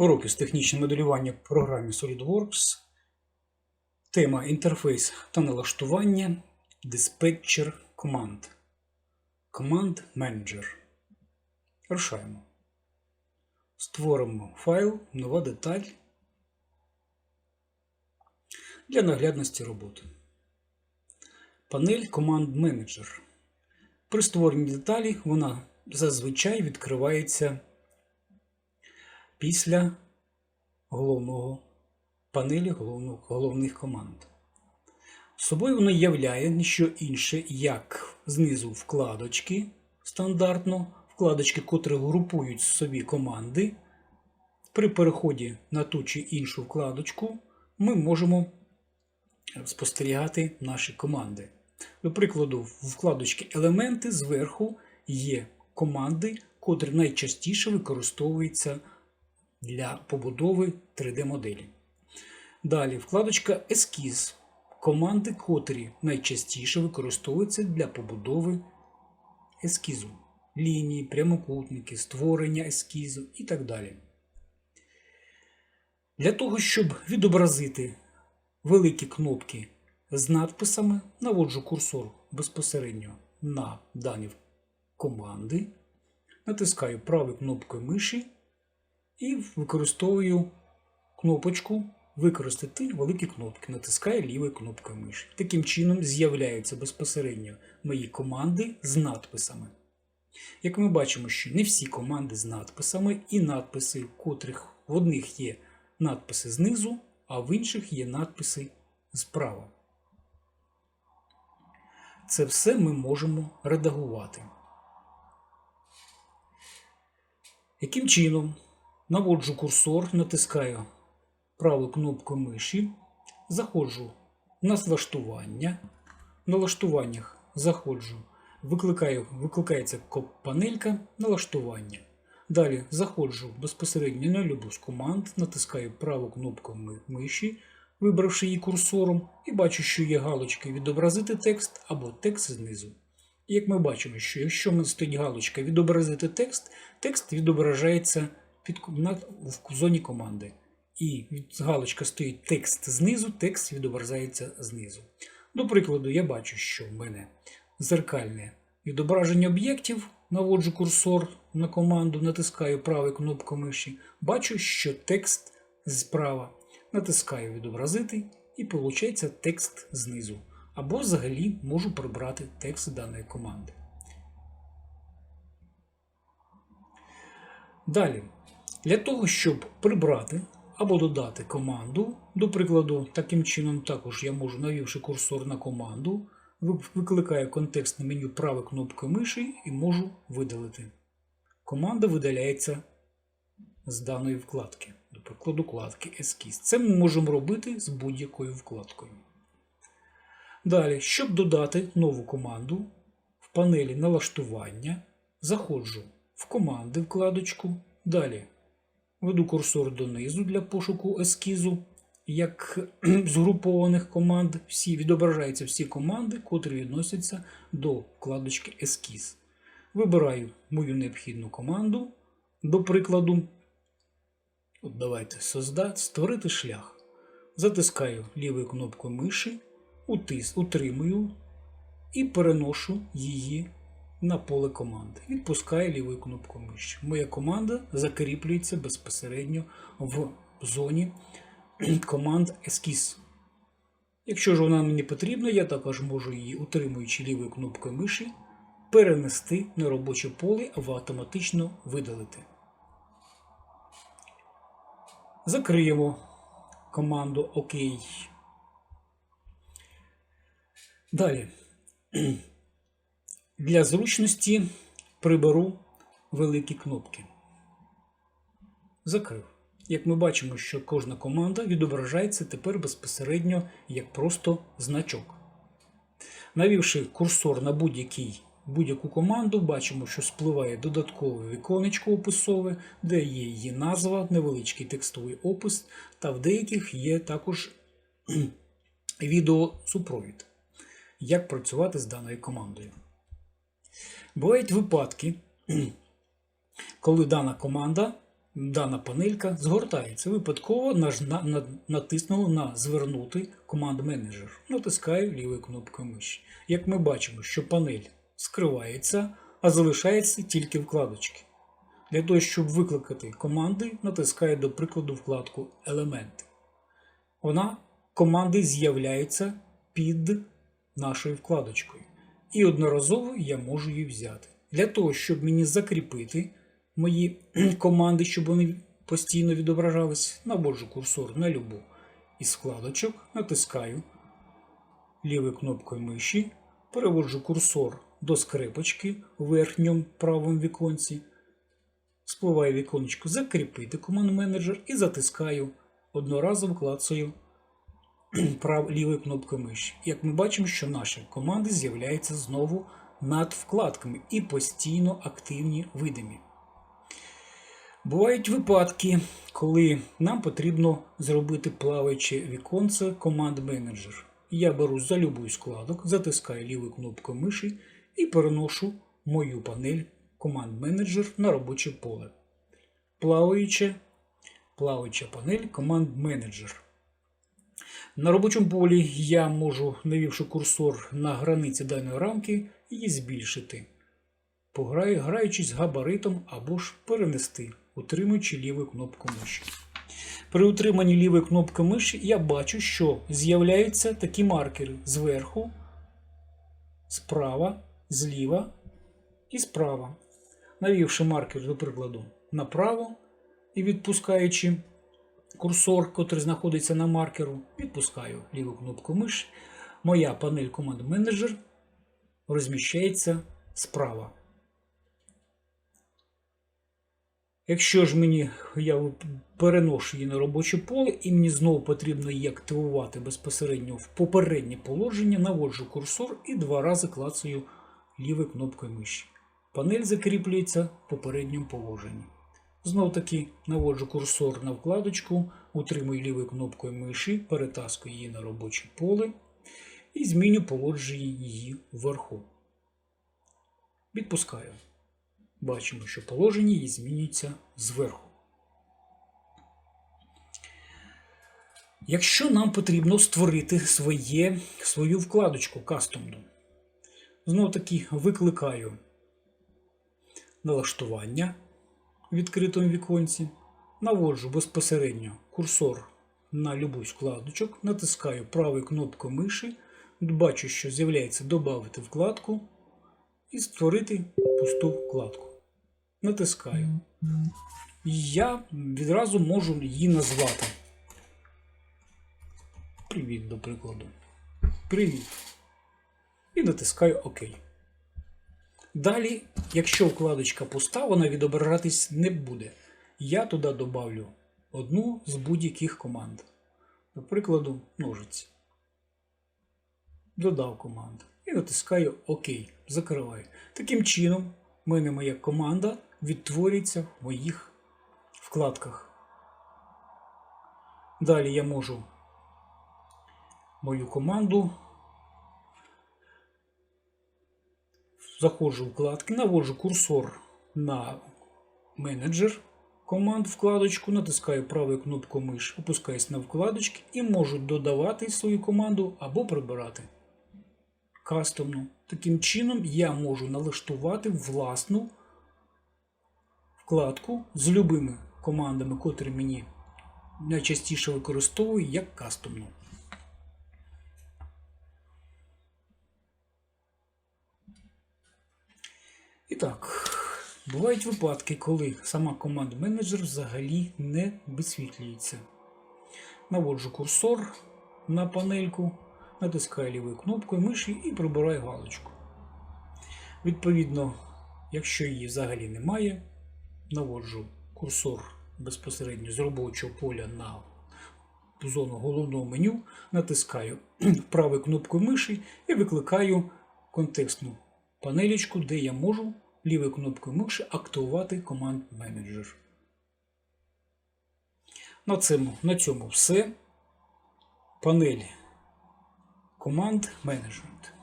Уроки з технічного моделювання в програмі SolidWorks. Тема інтерфейс та налаштування. Диспетчер команд. Команд менеджер. Рушаємо. Створимо файл, нова деталь для наглядності роботи. Панель команд менеджер. При створенні деталі вона зазвичай відкривається після головного панелі головного, головних команд. Собою воно являє не що інше, як знизу вкладочки стандартно, вкладочки, котрі групують собі команди. При переході на ту чи іншу вкладочку ми можемо спостерігати наші команди. До прикладу, в вкладочці Елементи зверху є команди, котрі найчастіше використовуються для побудови 3D-моделі. Далі вкладочка Ескіз. Команди, котрі найчастіше використовуються для побудови ескізу. Лінії, прямокутники, створення ескізу і так далі. Для того, щоб відобразити великі кнопки з надписами, наводжу курсор безпосередньо на дані команди, натискаю правою кнопкою миші і використовую кнопочку Використати великі кнопки, натискаю лівою кнопкою миші. Таким чином з'являються безпосередньо мої команди з надписами. Як ми бачимо, що не всі команди з надписами, і надписи, котрих в одних є надписи знизу, а в інших є надписи справа. Це все ми можемо редагувати. Яким чином наводжу курсор, натискаю правою кнопкою миші, заходжу на налаштування. В налаштуваннях заходжу, викликаю, викликається панелька налаштування. Далі заходжу безпосередньо на любу з команд, натискаю праву кнопку миші, вибравши її курсором, і бачу, що є галочки відобразити текст або текст знизу. І як ми бачимо, що якщо ми стоїть галочка відобразити текст, текст відображається під, на, в зоні команди. І галочка стоїть текст знизу, текст відображається знизу. До прикладу, я бачу, що в мене зеркальне відображення об'єктів, наводжу курсор на команду, натискаю правою кнопкою миші, бачу, що текст справа. Натискаю відобразити і виходить текст знизу. Або взагалі можу прибрати текст даної команди. Далі, для того, щоб прибрати або додати команду, до прикладу, таким чином також я можу, навівши курсор на команду, викликаю контекстне меню правою кнопкою миші і можу видалити. Команда видаляється з даної вкладки, до прикладу, вкладки Ескіз. Це ми можемо робити з будь-якою вкладкою. Далі, щоб додати нову команду, в панелі налаштування заходжу в команди вкладочку. Далі веду курсор донизу для пошуку ескізу. Як згрупованих команд, всі відображаються всі команди, котрі відносяться до вкладочки Ескіз. Вибираю мою необхідну команду. До прикладу, от давайте создати, створити шлях. Затискаю лівою кнопкою миші утис, утримую і переношу її на поле команди. Відпускаю лівою кнопкою миші. Моя команда закріплюється безпосередньо в зоні команд ескіз. Якщо ж вона мені потрібна, я також можу її, утримуючи лівою кнопкою миші, перенести на робоче поле або автоматично видалити. Закриємо команду ОК. Далі. Для зручності приберу великі кнопки. Закрив. Як ми бачимо, що кожна команда відображається тепер безпосередньо як просто значок. Навівши курсор на будь-яку будь команду, бачимо, що спливає додаткове віконечко описове, де є її назва, невеличкий текстовий опис, та в деяких є також відеосупровід як працювати з даною командою. Бувають випадки, коли дана команда дана панелька згортається. Випадково наж, на, Звернути команд менеджер. Натискаю лівою кнопкою миші. Як ми бачимо, що панель скривається, а залишається тільки вкладочки. Для того, щоб викликати команди, натискаю до прикладу вкладку Елементи. Вона команди з'являються під нашою вкладочкою. І одноразово я можу її взяти. Для того, щоб мені закріпити мої команди, щоб вони постійно відображались, наводжу курсор на любу із вкладочок, натискаю лівою кнопкою миші, переводжу курсор до скрипочки в верхньому правому віконці, спливаю віконечко Закріпити команд менеджер і затискаю одноразово клацаю прав лівою кнопкою миші. Як ми бачимо, що наші команди з'являються знову над вкладками і постійно активні видимі. Бувають випадки, коли нам потрібно зробити плаваюче віконце команд менеджер. Я беру за любий складок, затискаю лівою кнопкою миші і переношу мою панель команд менеджер на робоче поле. Плаваюче, плаваюча панель команд менеджер. На робочому полі я можу, навівши курсор на границі даної рамки, її збільшити, пограю, граючись габаритом або ж перенести, утримуючи ліву кнопку миші. При утриманні лівої кнопки миші я бачу, що з'являються такі маркери зверху, справа, зліва і справа. Навівши маркер, до прикладу, направо і відпускаючи курсор, котрий знаходиться на маркеру, відпускаю ліву кнопку миші. Моя панель команд менеджер розміщається справа. Якщо ж мені я переношу її на робоче поле і мені знову потрібно її активувати безпосередньо в попереднє положення, наводжу курсор і два рази клацаю лівою кнопкою миші. Панель закріплюється в попередньому положенні. Знов таки наводжу курсор на вкладочку, утримую лівою кнопкою миші, перетаскую її на робоче поле і зміню положення її вверху. Відпускаю. Бачимо, що положення її змінюється зверху. Якщо нам потрібно створити своє, свою вкладочку кастомну, знову таки викликаю налаштування відкритому віконці, наводжу безпосередньо курсор на любу вкладочок, натискаю правою кнопкою миші, бачу, що з'являється Добавити вкладку і створити пусту вкладку. Натискаю. Я відразу можу її назвати. Привіт, до прикладу. Привіт. І натискаю ОК. Далі, якщо вкладочка пуста, вона відображатись не буде. Я туди добавлю одну з будь-яких команд. До прикладу, ножиці. Додав команду. І натискаю ОК. Закриваю. Таким чином, в мене моя команда відтворюється в моїх вкладках. Далі я можу мою команду. Заходжу в вкладки, наводжу курсор на менеджер команд вкладочку, натискаю правою кнопкою миш, опускаюсь на вкладочки і можу додавати свою команду або прибирати кастомну. Таким чином я можу налаштувати власну вкладку з любими командами, котрі мені найчастіше використовую як кастомну. Так, бувають випадки, коли сама команда менеджер взагалі не висвітлюється. Наводжу курсор на панельку, натискаю лівою кнопкою миші і прибираю галочку. Відповідно, якщо її взагалі немає, наводжу курсор безпосередньо з робочого поля на зону головного меню, натискаю правою кнопкою миші і викликаю контекстну панелечку, де я можу лівою кнопкою миші активувати команд менеджер. На цьому, на цьому все. Панель команд менеджмент.